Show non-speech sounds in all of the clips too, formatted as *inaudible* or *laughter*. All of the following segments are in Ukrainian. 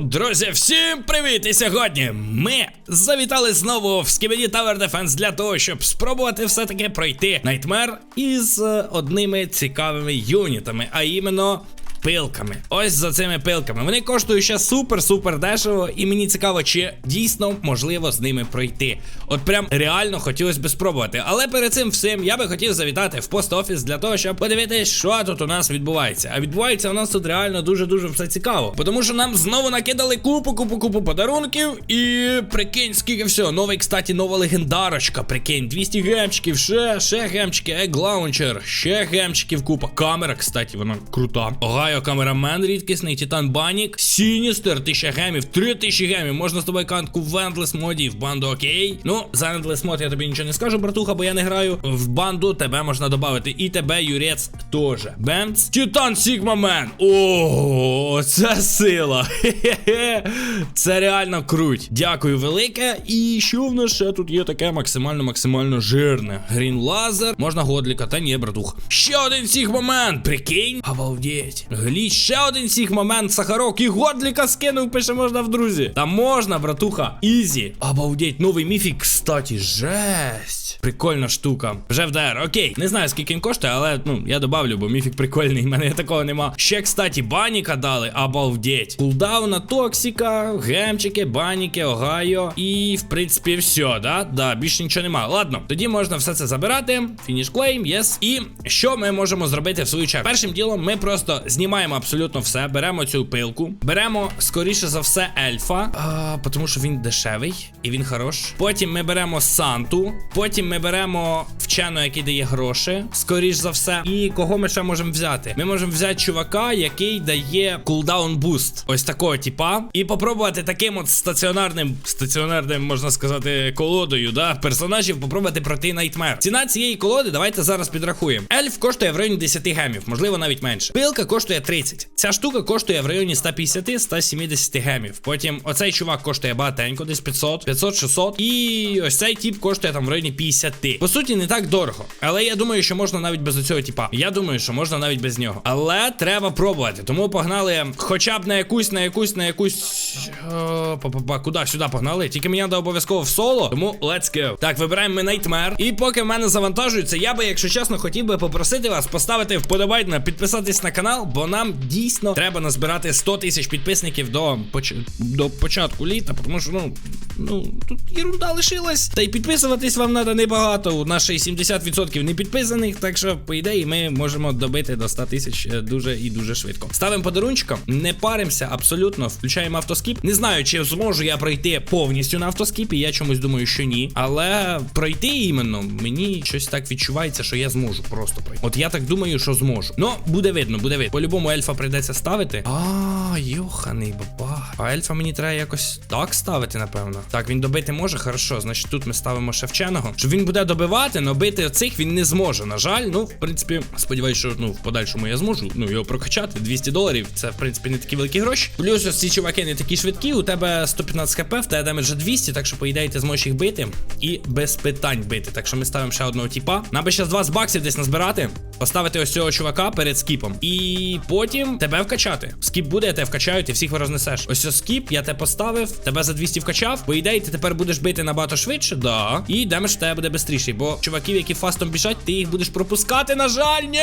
Друзі, всім привіт! І сьогодні ми завітали знову в Skibidi Tower Defense для того, щоб спробувати все-таки пройти Nightmare із е, одними цікавими юнітами, а іменно. Пилками. Ось за цими пилками. Вони коштують ще супер-супер дешево, і мені цікаво, чи дійсно можливо з ними пройти. От прям реально хотілося б спробувати. Але перед цим всім я би хотів завітати в пост-офіс для того, щоб подивитись, що тут у нас відбувається. А відбувається у нас тут реально дуже-дуже все цікаво. Тому що нам знову накидали купу, купу, купу подарунків. І прикинь, скільки всього. Новий, кстати, нова легендарочка. Прикинь, 200 гемчиків, ще, ще гемчики, ег лаунчер, ще гемчиків купа. Камера, кстати, вона крута. Огайо камерамен рідкісний, Титан Банік, Сіністер, 1000 гемів, 3000 гемів. Можна з тобою кантку в Endless моді в банду окей. Ну, за Endless мод я тобі нічого не скажу, братуха, бо я не граю. В банду тебе можна додати. І тебе, Юрець, теж. Бемц. Титан Сігма Мен. О, це сила. Хе-хе-хе. *laughs* Це реально круть. Дякую велике. І що в нас ще тут є таке максимально-максимально жирне? Грін лазер. Можна годліка, та ні, братух. Ще один Сігма Мен. Прикинь. Обалдеть. Гліч, ще один Сігма Мен. Сахарок і годліка скинув, пише можна в друзі. Та можна, братуха. Ізі. Обалдеть, новий міфік, кстати, жесть. Прикольна штука. Вже в ДР. Окей. Не знаю, скільки він коштує, але ну, я добавлю, бо міфік прикольний. У мене такого нема. Ще, кстати, баніка дали. Обалдеть. Кулдаун на Токсіка, гемчики, баніки, Огайо. І, в принципі, все, да? Да, більше нічого нема. Ладно, тоді можна все це забирати. Фініш клейм, єс. І що ми можемо зробити в свою чергу? Першим ділом ми просто знімаємо абсолютно все. Беремо цю пилку. Беремо, скоріше за все, ельфа. А, тому що він дешевий і він хорош. Потім ми беремо Санту. Потім ми беремо вченого, який дає гроші. Скоріш за все. І кого ми ще можемо взяти? Ми можемо взяти чувака, який дає кулдаун буст. Ось такого типа. І попробувати таким от стаціонарним, стаціонарним, можна сказати, колодою, да, персонажів попробувати пройти Найтмер. Ціна цієї колоди, давайте зараз підрахуємо. Ельф коштує в районі 10 гемів, можливо, навіть менше. Пилка коштує 30. Ця штука коштує в районі 150-170 гемів. Потім оцей чувак коштує багатенько, десь 500, 500-600. І ось цей тип коштує там в районі 50. По суті, не так дорого. Але я думаю, що можна навіть без цього типа. Я думаю, що можна навіть без нього. Але треба пробувати. Тому погнали хоча б на якусь, на якусь, на якусь. Куди? Сюди погнали. Тільки мені треба обов'язково в соло. Тому let's go. Так, вибираємо ми Nightmare. І поки в мене завантажується, я би, якщо чесно, хотів би попросити вас поставити вподобайку, підписатись на канал, бо нам дійсно треба назбирати 100 тисяч підписників до, поч... до початку літа, тому що, ну, ну, тут ерунда лишилась. Та й підписуватись вам треба небагато. У нас ще 70% не підписаних, так що, по ідеї, ми можемо добити до 100 тисяч е, дуже і дуже швидко. Ставимо подарунчиком, не паримося абсолютно, включаємо автоскіп. Не знаю, чи зможу я пройти повністю на автоскіпі. Я чомусь думаю, що ні. Але пройти іменно мені щось так відчувається, що я зможу просто пройти. От я так думаю, що зможу. Ну, буде видно, буде видно. По-любому ельфа прийдеться ставити. А, йоханий баба. А ельфа мені треба якось так ставити, напевно. Так, він добити може, хорошо. Значить, тут ми ставимо ще вченого. Що він буде добивати, но бити оцих він не зможе. На жаль, ну, в принципі, сподіваюся, що ну, в подальшому я зможу ну, його прокачати. 200 доларів. Це, в принципі, не такі великі гроші. Плюс ось ці чуваки не такі швидкі. У тебе 115 хп, в тебе демеджа 200, так що, по ідеї, ти зможеш їх бити. І без питань бити. Так що ми ставимо ще одного типа. Нам би ще 20 баксів десь назбирати. Поставити ось цього чувака перед скіпом. І потім тебе вкачати. Скіп буде, я тебе вкачаю, ти всіх рознесеш. Ось ось скіп, я тебе поставив, тебе за 200 вкачав. По ідеї, ти тепер будеш бити набагато швидше, да. І демедж в тебе буде швидший. Бо чуваків, які фастом біжать, ти їх будеш пропускати, на жаль, ні.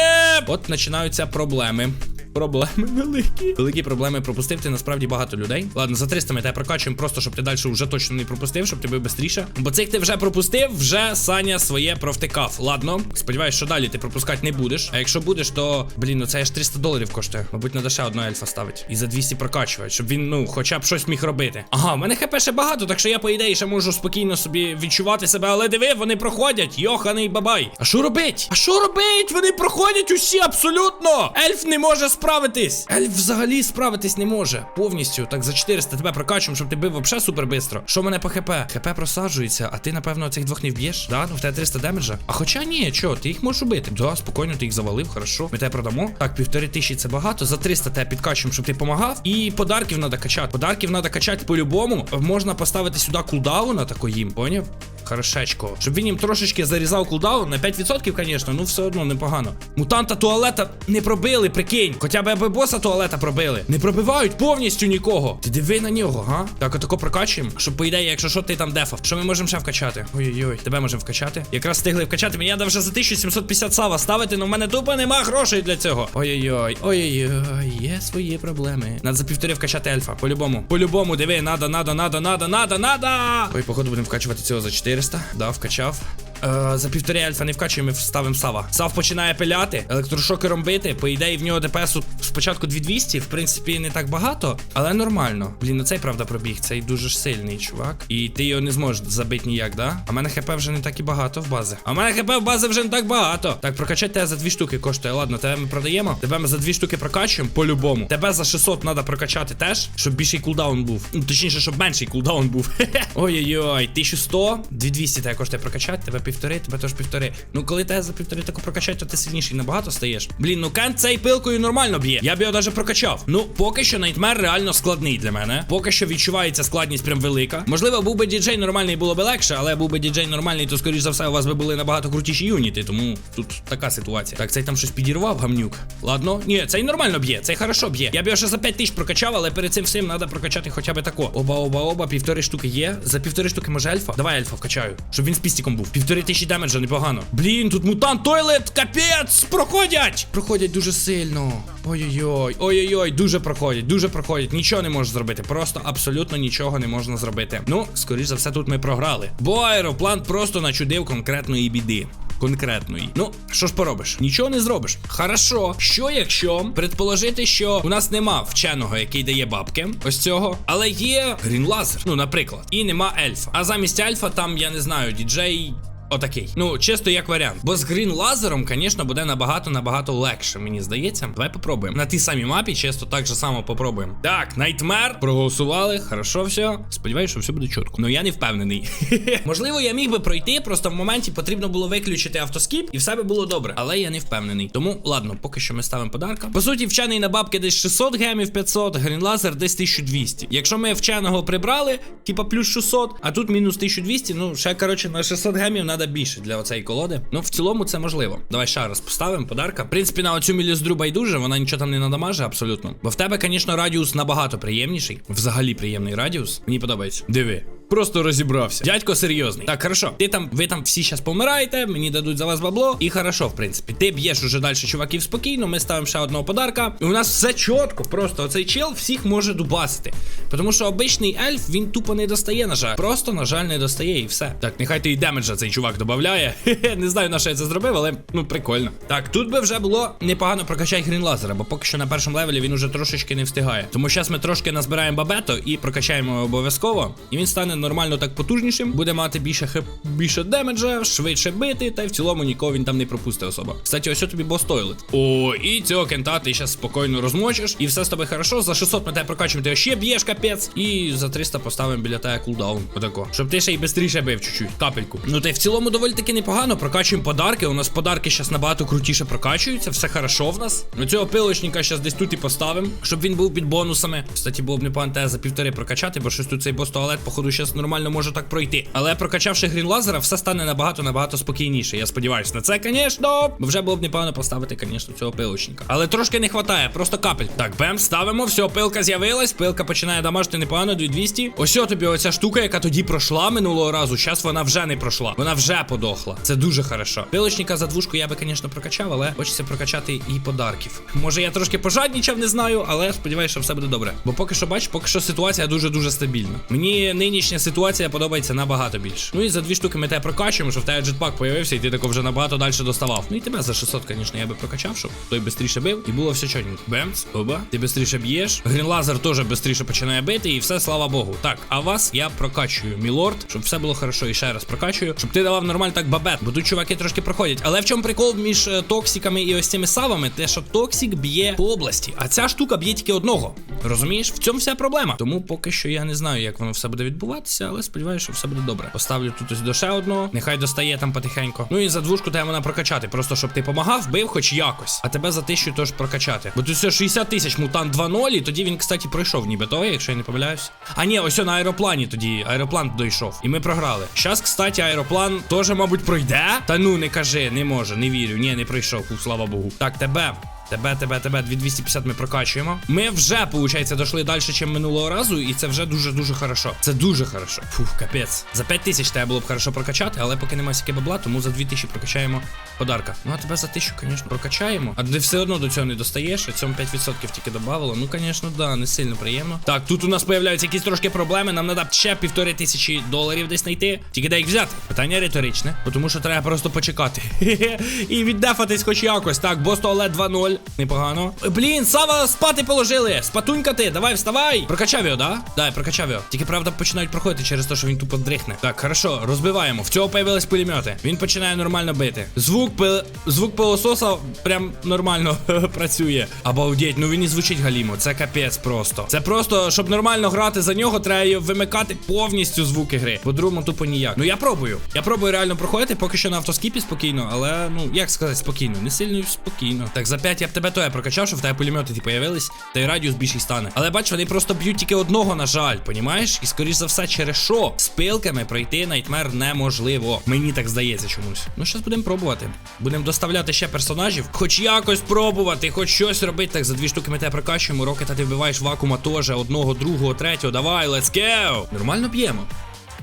От починаються проблеми. Проблеми *laughs* великі. Великі проблеми пропустив. Ти насправді багато людей. Ладно, за 300 ми тебе прокачуємо, просто щоб ти далі вже точно не пропустив, щоб був швидше. Бо цих ти вже пропустив, вже Саня своє провтикав. Ладно, сподіваюсь, що далі ти пропускати не будеш. А якщо будеш, то блін, ну це аж 300 доларів коштує. Мабуть, треба ще одного ельфа ставити. І за 200 прокачувати, щоб він, ну, хоча б щось міг робити. Ага, в мене хп ще багато, так що я, по ідеї, ще можу спокійно собі відчувати себе, але диви, вони проходять. Йоханий бабай. А що робить? А що робить? Вони проходять усі абсолютно. Ельф не може справитись. Ельф взагалі справитись не може. Повністю. Так за 400 тебе прокачуємо, щоб ти бив вообще супер бистро. Що в мене по хп? ХП просаджується, а ти, напевно, цих двох не вб'єш? Да? Ну в тебе 300 демеджа. А хоча ні, чо, ти їх можеш убити. Да, спокійно, ти їх завалив, хорошо. Ми тебе продамо. Так, півтори тисячі це багато. За 300 тебе підкачуємо, щоб ти помагав. І подарків треба качати. Подарків треба качати по-любому. Можна поставити сюди кулдауна такої їм. Поняв? Хорошечко. Щоб він їм трошечки зарізав кулдаун на 5%, звісно, ну все одно непогано. Мутанта туалета не пробили, прикинь. Хоча б боса туалета пробили. Не пробивають повністю нікого. Ти диви на нього, га? Так, отако прокачуємо. Щоб по ідеї, якщо що, ти там дефав. Що ми можемо ще вкачати? Ой-ой-ой, тебе можемо вкачати. Якраз встигли вкачати. Мені треба вже за 1750 сава ставити, але в мене тупо нема грошей для цього. Ой-ой-ой, ой-ой-ой, є свої проблеми. Надо за півтори вкачати ельфа. По-любому. По-любому, диви, надо, надо, надо, надо, надо, надо. Ой, походу будемо вкачувати цього за 400. Да, вкачав. Е, за півтори альфа не вкачуємо, ми вставимо Сава. Сав починає пиляти, електрошокером бити. По ідеї, в нього ДПС спочатку 2200, в принципі, не так багато, але нормально. Блін, ну цей правда пробіг, цей дуже ж сильний чувак. І ти його не зможеш забити ніяк, да? А мене хп вже не так і багато в бази. А мене хп в бази вже не так багато. Так, прокачати тебе за дві штуки коштує. Ладно, тебе ми продаємо. Тебе ми за дві штуки прокачуємо по-любому. Тебе за 600 треба прокачати теж, щоб більший кулдаун був. Ну, точніше, щоб менший кулдаун був. *laughs* Ой-ой-ой, 1100, 2200 тебе коштує прокачати, тебе півтори, тебе теж півтори. Ну, коли тебе за півтори таку прокачати, то ти сильніший набагато стаєш. Блін, ну Кент цей пилкою нормально б'є. Я б його навіть прокачав. Ну, поки що Найтмер реально складний для мене. Поки що відчувається складність прям велика. Можливо, був би діджей нормальний, було би легше, але був би діджей нормальний, то скоріш за все у вас би були набагато крутіші юніти. Тому тут така ситуація. Так, цей там щось підірвав, гамнюк. Ладно, ні, цей нормально б'є, цей хорошо б'є. Я б його ще за 5 тисяч прокачав, але перед цим всім треба прокачати хоча б тако. Оба, оба, оба, півтори штуки є. За півтори штуки може ельфа. Давай ельфа вкачаю, щоб він з пістіком був. Півтори тисячі демеджа, непогано. Блін, тут мутант тойлет, капець! Проходять! Проходять дуже сильно. Ой-ой-ой, ой-ой-ой, дуже проходять, дуже проходять. Нічого не можеш зробити. Просто абсолютно нічого не можна зробити. Ну, скоріш за все, тут ми програли. Бо аероплан просто начудив конкретної біди. Конкретної. Ну, що ж поробиш? Нічого не зробиш. Хорошо. Що якщо предположити, що у нас нема вченого, який дає бабки, ось цього, але є грінлазер, ну, наприклад, і нема ельфа. А замість ельфа там, я не знаю, діджей. Отакий. Ну, чисто як варіант. Бо з грін лазером, звісно, буде набагато набагато легше, мені здається. Давай попробуємо. На тій самій мапі, чисто так же само попробуємо. Так, Найтмер. Проголосували. Хорошо, все. Сподіваюся, що все буде чітко. Ну я не впевнений. *laughs* Можливо, я міг би пройти, просто в моменті потрібно було виключити автоскіп, і все би було добре. Але я не впевнений. Тому, ладно, поки що ми ставимо подарка. По суті, вчений на бабки десь 600 гемів 500, грінлазер десь 1200. Якщо ми вченого прибрали, типа плюс 600, а тут мінус 1200, ну ще коротше на 600 гемів треба більше для оцеї колоди. Ну, в цілому це можливо. Давай ще раз поставимо подарка. В принципі, на оцю міліздру байдуже, вона нічого там не надамаже абсолютно. Бо в тебе, звісно, радіус набагато приємніший. Взагалі приємний радіус. Мені подобається. Диви. Просто розібрався. Дядько серйозний. Так, хорошо. Ти там, ви там всі зараз помираєте, мені дадуть за вас бабло. І хорошо, в принципі. Ти б'єш уже далі чуваків спокійно. Ми ставимо ще одного подарка. І у нас все чітко. Просто оцей чел всіх може дубасити. Тому що обичний ельф він тупо не достає, на жаль. Просто, на жаль, не достає і все. Так, нехай ти і демеджа цей чувак додає. *laughs* Не знаю, на що я це зробив, але ну прикольно. Так, тут би вже було непогано прокачати грін лазера, бо поки що на першому левелі він уже трошечки не встигає. Тому зараз ми трошки назбираємо бабето і прокачаємо його обов'язково. І він стане нормально так потужнішим, буде мати більше хеп, більше демеджа, швидше бити, та й в цілому нікого він там не пропустить особа. Кстати, ось тобі бос тойлет. О, і цього кента ти зараз спокійно розмочиш, і все з тобою хорошо. За 600 ми тебе прокачуємо, ти ще б'єш капець. І за 300 поставимо біля тебе кулдаун. Отако. Щоб ти ще й швидше бив чуть-чуть. Капельку. Ну та й в цілому доволі таки непогано. Прокачуємо подарки. У нас подарки зараз набагато крутіше прокачуються. Все хорошо в нас. Ну цього пилочника зараз десь тут і поставимо, щоб він був під бонусами. Кстати, було б непогано тебе за півтори прокачати, бо щось тут цей бос туалет, походу, зараз нормально може так пройти. Але прокачавши грін лазера, все стане набагато набагато спокійніше. Я сподіваюся на це, звісно. Вже було б непогано поставити, звісно, цього пилочника. Але трошки не вистачає, просто капель. Так, бем, ставимо, все, пилка з'явилась, пилка починає дамажити непогано, 2200. Ось тобі оця штука, яка тоді пройшла минулого разу. Зараз вона вже не пройшла. Вона вже подохла. Це дуже хорошо. Пилочника за двушку я би, звісно, прокачав, але хочеться прокачати і подарків. Може, я трошки пожаднічав, не знаю, але сподіваюся, що все буде добре. Бо поки що бач, поки що ситуація дуже-дуже стабільна. Мені нинішня ситуація подобається набагато більше. Ну і за дві штуки ми тебе прокачуємо, щоб в тебе джетпак появився, і ти тако вже набагато далі доставав. Ну і тебе за 600, звісно, я би прокачав, щоб той швидше бив, і було все чотненько. Бемц, оба, ти швидше б'єш. Грінлазер теж швидше починає бити, і все, слава Богу. Так, а вас я прокачую, мілорд, щоб все було хорошо. І ще раз прокачую, щоб ти давав нормально так бабет, бо тут чуваки трошки проходять. Але в чому прикол між е, токсиками і ось цими савами? Те, що токсик б'є по області, а ця штука б'є тільки одного. Розумієш? В цьому вся проблема. Тому поки що я не знаю, як воно все буде відбуватися. Сумніватися, але сподіваюся, що все буде добре. Поставлю тут ось до ще одного. Нехай достає там потихеньку. Ну і за двушку треба вона прокачати. Просто щоб ти помагав, бив хоч якось. А тебе за тисячу теж прокачати. Бо тут все 60 тисяч мутант 2.0, і тоді він, кстати, пройшов ніби того, якщо я не помиляюсь. А ні, ось на аероплані тоді. Аероплан дійшов. І ми програли. Щас, кстати, аероплан теж, мабуть, пройде. Та ну не кажи, не може, не вірю. Ні, не пройшов. Слава Богу. Так, тебе. Тебе, тебе, тебе, 2250 ми прокачуємо. Ми вже, виходить, дійшли далі, ніж минулого разу, і це вже дуже-дуже хорошо. Це дуже хорошо. Фух, капець. За 5000 тебе було б хорошо прокачати, але поки немає сіки бабла, тому за 2000 прокачаємо подарка. Ну а тебе за 1000, звісно, прокачаємо. А ти все одно до цього не достаєш, а цьому 5% тільки додавало. Ну, звісно, да, не сильно приємно. Так, тут у нас появляються якісь трошки проблеми. Нам треба ще півтори тисячі доларів десь знайти. Тільки де їх взяти? Питання риторичне, тому що треба просто почекати. *laughs* І віддефатись хоч якось. Так, бос туалет 2.0. Непогано. Блін, Сава спати положили. Спатунька ти, давай, вставай. Прокачав його, да? Да, прокачав його. Тільки правда починають проходити через те, що він тупо дрихне. Так, хорошо, розбиваємо. В цього появились пулемети. Він починає нормально бити. Звук пил... звук пилососа прям нормально *laughs* працює. Обалдеть, ну він і звучить галімо. Це капець просто. Це просто, щоб нормально грати за нього, треба вимикати повністю звуки гри. По-другому тупо ніяк. Ну я пробую. Я пробую реально проходити, поки що на автоскіпі спокійно, але ну як сказати, спокійно, не сильно спокійно. Так, за 5 я б тебе то я прокачав, що в тебе пулемети ті появились, та й радіус більший стане. Але бач, вони просто б'ють тільки одного, на жаль, понімаєш? І скоріш за все, через що з пилками пройти найтмер неможливо. Мені так здається чомусь. Ну, щас будемо пробувати. Будемо доставляти ще персонажів, хоч якось пробувати, хоч щось робити. Так, за дві штуки ми тебе прокачуємо. Рокета ти вбиваєш вакуума теж, одного, другого, третього. Давай, let's go! Нормально п'ємо.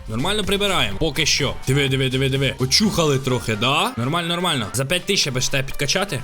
Нормально прибираємо. Поки що. Диви, диви, диви, диви. Очухали трохи, да? Нормально, нормально. За 5 тисяч ж тебе підкачати.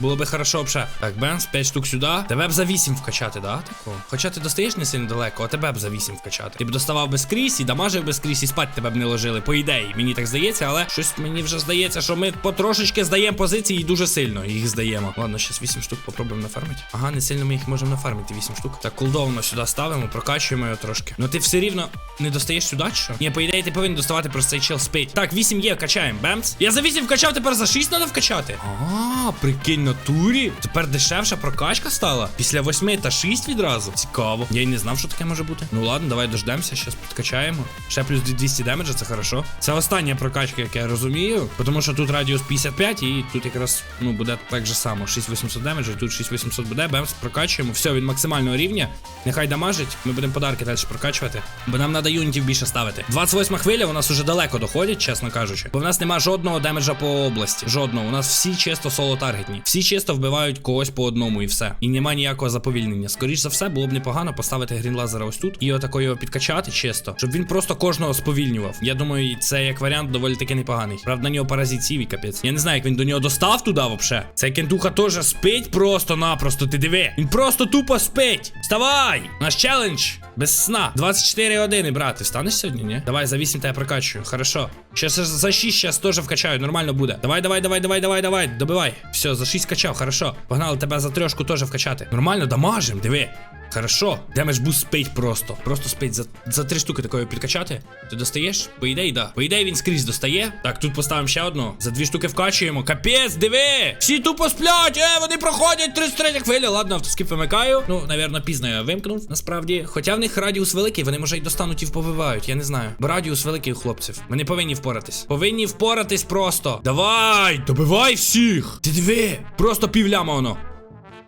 Було би хорошо вже. Так, Бенс, 5 штук сюди. Тебе б за 8 вкачати, да? Тако? Хоча ти достаєш не сильно далеко, а тебе б за 8 вкачати. Ти б доставав без кріс і дамажив без кріс, і спать тебе б не ложили. По ідеї, мені так здається, але щось мені вже здається, що ми потрошечки здаємо позиції і дуже сильно їх здаємо. Ладно, зараз 8 штук попробуємо нафармити. Ага, не сильно ми їх можемо нафармити, 8 штук. Так, колдовно сюди ставимо, прокачуємо його трошки. Ну ти все рівно не достаєш сюди, що? Ні, по ідеї, ти повинен доставати просто цей чел спить. Так, 8 є, качаємо. Бемс. Я за 8 вкачав, тепер за 6 треба вкачати. А, прикинь, на турі. Тепер дешевша прокачка стала. Після 8 та 6 відразу. Цікаво. Я й не знав, що таке може бути. Ну ладно, давай дождемося, щас підкачаємо. Ще плюс 200 демеджа, це хорошо. Це остання прокачка, як я розумію. Тому що тут радіус 55, і тут якраз ну буде так же само. 6800 демеджа, тут 6800 буде. Бемс, прокачуємо. Все, він максимального рівня. Нехай дамажить. Ми будемо подарки далі прокачувати. Бо нам треба юнітів більше ставити. 28 хвиля у нас уже далеко доходять, чесно кажучи. Бо в нас нема жодного демеджа по області. Жодного. У нас всі чисто соло-таргетні. Всі чисто вбивають когось по одному і все. І нема ніякого заповільнення. Скоріш за все, було б непогано поставити грінлазера ось тут і отако його підкачати чисто, щоб він просто кожного сповільнював. Я думаю, це як варіант доволі таки непоганий. Правда, на нього паразит сів і капець. Я не знаю, як він до нього достав туди вообще. Цей кентуха теж спить просто-напросто. Ти диви. Він просто тупо спить. Вставай! Наш челендж. Без сна. 24 години, брат. Ти встанеш сьогодні, ні? Давай за 8 тебе прокачую. Хорошо. Ще за 6 зараз теж вкачаю, нормально буде. Давай, давай, давай, давай, давай, давай. Добивай. Все, за 6 качав, хорошо. Погнали тебе за трьошку теж вкачати. Нормально, дамажим, диви. Хорошо. Демедж буст спить просто. Просто спить за, за три штуки такої підкачати. Ти достаєш? По ідеї, да. По ідеї він скрізь достає. Так, тут поставимо ще одну. За дві штуки вкачуємо. Капець, диви! Всі тупо сплять! Е, вони проходять 33 хвиля. Ладно, автоскіп вимикаю. Ну, навірно, пізно я вимкнув. Насправді. Хоча в них радіус великий, вони може й достануть і повбивають, я не знаю. Бо радіус великий у хлопців. Вони повинні впоратись. Повинні впоратись просто. Давай! Добивай всіх! Ти диви! Просто півляма воно.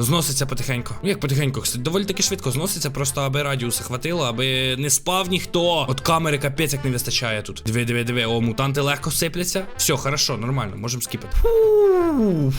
Зноситься потихеньку. Ну як потихеньку, доволі таки швидко зноситься, просто аби радіуса хватило, аби не спав ніхто. От камери капець як не вистачає тут. Диви, диви, диви. О, мутанти легко сипляться. Все, хорошо, нормально, можемо скіпати. Фух.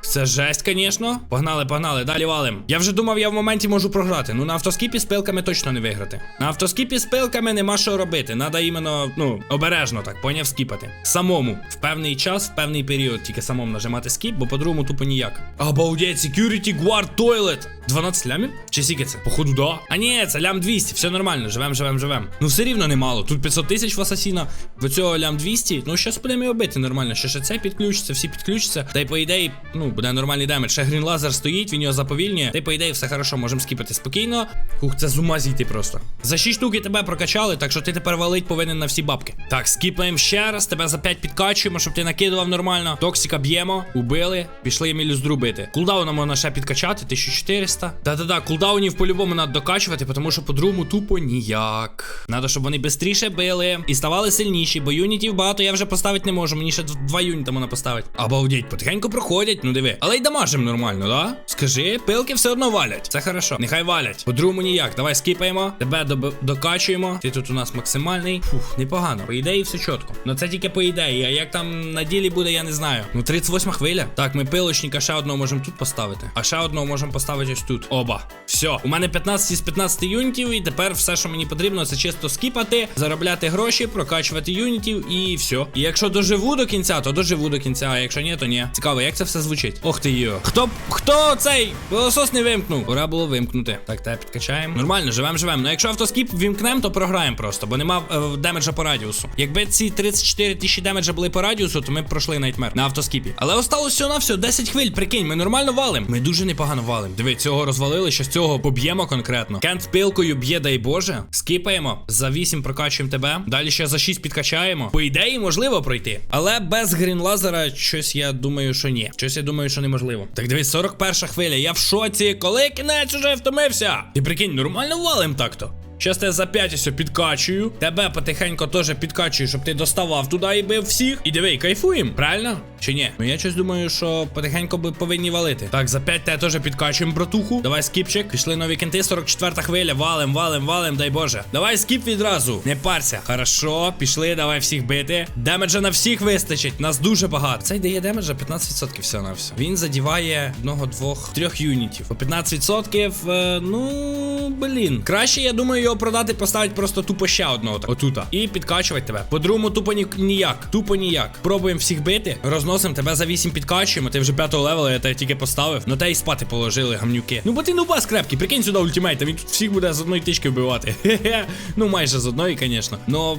Це жесть, звісно. Погнали, погнали, далі валим. Я вже думав, я в моменті можу програти. Ну на автоскіпі з пилками точно не виграти. На автоскіпі з пилками нема що робити. Надо іменно, ну, обережно так, поняв скіпати. Самому. В певний час, в певний період тільки самому нажимати скіп, бо по-другому тупо ніяк. Обалдеть, security guard toilet. 12 лямів? Чи скільки це? Походу, да. А ні, це лям 200, все нормально, живем, живем, живем. Ну все рівно немало. Тут 500 тисяч в асасіна, в цього лям 200. Ну щас будемо його бити нормально. Ще ще це підключиться, всі підключаться. Та й по ідеї, ну, буде нормальний демедж. Ще грін лазер стоїть, він його заповільнює. Ти, по ідеї, все хорошо, можемо скіпати спокійно. Хух, це з ума зійти просто. За 6 штук тебе прокачали, так що ти тепер валить повинен на всі бабки. Так, скіпаємо ще раз, тебе за 5 підкачуємо, щоб ти накидував нормально. Токсика б'ємо, убили, пішли Емілюздру бити. Кулдауна можна ще підкачати, 1400. Та-та-та, кулдаунів по-любому треба докачувати, тому що по-другому тупо ніяк. Надо, щоб вони швидше били і ставали сильніші, бо юнітів багато я вже поставити не можу. Мені ще дв- два юніта можна поставити. Обалдеть, потихеньку проходять, ну диви. Але й дамажим нормально, да? Скажи, пилки все одно валять. Це хорошо. Нехай валять. По-другому ніяк. Давай скіпаємо. Тебе докачуємо. Ти тут у нас максимальний. Фух, непогано. По ідеї все чітко. Ну це тільки по ідеї. А як там на ділі буде, я не знаю. Ну 38 хвиля. Так, ми пилочника ще одного можемо тут поставити. А ще одного можемо поставити ось тут. Оба. Все. У мене 15 із 15 юнітів, і тепер все, що мені потрібно, це чисто скіпати, заробляти гроші, прокачувати юнітів і все. І якщо доживу до кінця, то доживу до кінця. А якщо ні, то ні. Цікаво, як це все звучить. Ох ти йо. Хто хто цей пилосос не вимкнув? Пора було вимкнути. Так, тебе підкачаємо. Нормально, живем, живем. Ну якщо автоскіп вімкнемо, то програємо просто, бо нема е, демеджа по радіусу. Якби ці 34 тисячі демеджа були по радіусу, то ми б пройшли найтмер на автоскіпі. Але осталось всього на все 10 хвиль. Прикинь, ми нормально валим. Ми дуже непогано валим. Диви, цього розвалили, що з цього поб'ємо конкретно. Кент пилкою б'є, дай Боже. Скіпаємо. За 8 прокачуємо тебе. Далі ще за 6 підкачаємо. По ідеї, можливо пройти. Але без грінлазера щось я думаю, що ні. Щось я думаю, що неможливо. Так дивись, 41 хвиля. Я в шоці. Коли кінець уже втомився? І прикинь, нормально валим так-то. Щас тебе за 5 ось підкачую. Тебе потихеньку теж підкачую, щоб ти доставав туди і бив всіх. І диви, кайфуємо, правильно? Чи ні? Ну я щось думаю, що потихеньку би повинні валити. Так, за 5 тебе теж підкачуємо, братуху. Давай скіпчик. Пішли нові кінти, 44 хвиля. Валим, валим, валим, дай Боже. Давай скіп відразу. Не парся. Хорошо, пішли, давай всіх бити. Демеджа на всіх вистачить. Нас дуже багато. Цей дає демеджа 15% всього на все. Він задіває одного, двох, трьох юнітів. По 15%, е, ну, блін. Краще, я думаю, його продати, поставити просто тупо ще одного так, отута. І підкачувати тебе. По-другому тупо ні, ніяк. Тупо ніяк. Пробуємо всіх бити, розносимо тебе за 8 підкачуємо. Ти вже п'ятого левела, я тебе тільки поставив. Ну те й спати положили, гамнюки. Ну бо ти нубас крепкий, прикинь сюди ультимейта, він тут всіх буде з одної тички вбивати. Хе-хе. Ну майже з одної, звісно. Но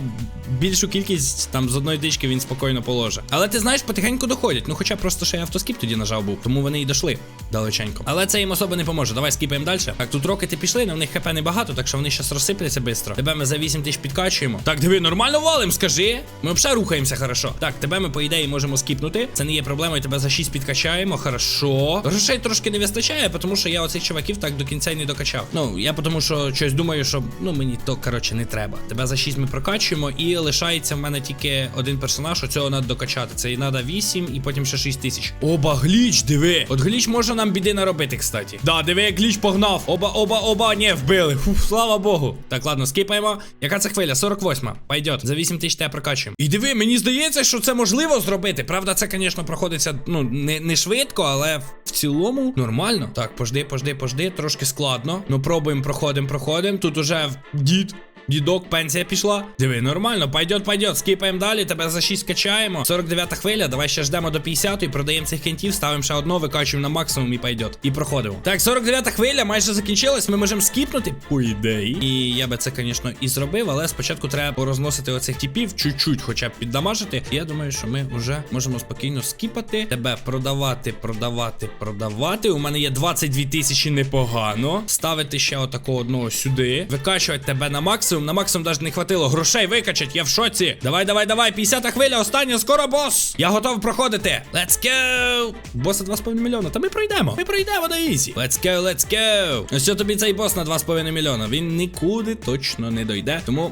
більшу кількість там з одної тички він спокійно положить. Але ти знаєш, потихеньку доходять. Ну хоча просто ще й автоскіп тоді нажав був, тому вони і дійшли далеченько. Але це їм особо не поможе. Давай скіпаємо далі. Так, тут рокети пішли, але в них хп небагато, так що вони зараз розсипляться швидко. Тебе ми за 8 тисяч підкачуємо. Так, диви, нормально валим, скажи. Ми взагалі рухаємося хорошо. Так, тебе ми, по ідеї, можемо скіпнути. Це не є проблемою, тебе за 6 підкачаємо. Хорошо. Грошей трошки не вистачає, тому що я оцих чуваків так до кінця й не докачав. Ну, я тому що щось думаю, що ну мені то коротше не треба. Тебе за 6 ми прокачуємо, і лишається в мене тільки один персонаж. Оцього треба докачати. Це і треба 8, і потім ще 6 тисяч. Оба, гліч, диви. От гліч може нам біди наробити, кстати. Да, диви, гліч погнав. Оба, оба, оба, не вбили. Фух, слава Богу. Так, ладно, скіпаємо. Яка це хвиля? 48. Пойдет. За 8 тисяч тебе прокачуємо. І диви, мені здається, що це можливо зробити. Правда, це, звісно, проходиться ну не, не швидко, але в цілому нормально. Так, пожди, пожди, пожди. Трошки складно. Ну, пробуємо, проходимо, проходимо. Тут уже дід. Дідок, пенсія пішла. Диви, нормально, пойдет, пойдет. Скіпаємо далі, тебе за 6 качаємо. 49 хвиля, давай ще ждемо до 50 і продаємо цих кінтів, ставимо ще одно, викачуємо на максимум і пойдет. І проходимо. Так, 49 хвиля, майже закінчилась. Ми можемо скіпнути, по ідеї. І я би це, звісно, і зробив, але спочатку треба порозносити оцих типів, чуть-чуть, хоча б піддамажити. Я думаю, що ми вже можемо спокійно скіпати. Тебе продавати, продавати, продавати. У мене є 22 тисячі непогано. Ставити ще отакого одного сюди. Викачувати тебе на максимум. На максимум навіть не хватило. Грошей викачать, я в шоці. Давай, давай, давай. 50 хвиля, остання, скоро бос. Я готов проходити. Let's go. Боса 2,5 мільйона. Та ми пройдемо. Ми пройдемо на ізі. Let's go, let's go. Ось тобі цей бос на 2,5 мільйона. Він нікуди точно не дойде. Тому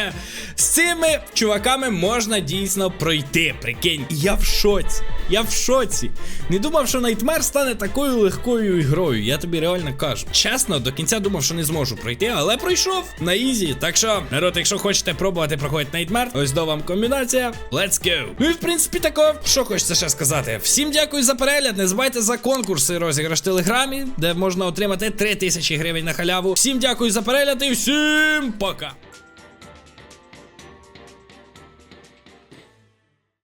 *laughs* з цими чуваками можна дійсно пройти. Прикинь, я в шоці. Я в шоці. Не думав, що Найтмер стане такою легкою ігрою. Я тобі реально кажу. Чесно, до кінця думав, що не зможу пройти, але пройшов на ізі. Так що, народ, якщо хочете пробувати проходити Найтмер, ось до вам комбінація. Let's go. Ну і в принципі тако, що хочеться ще сказати. Всім дякую за перегляд. Не забувайте за конкурси розіграш в телеграмі, де можна отримати 3000 гривень на халяву. Всім дякую за перегляд і всім пока.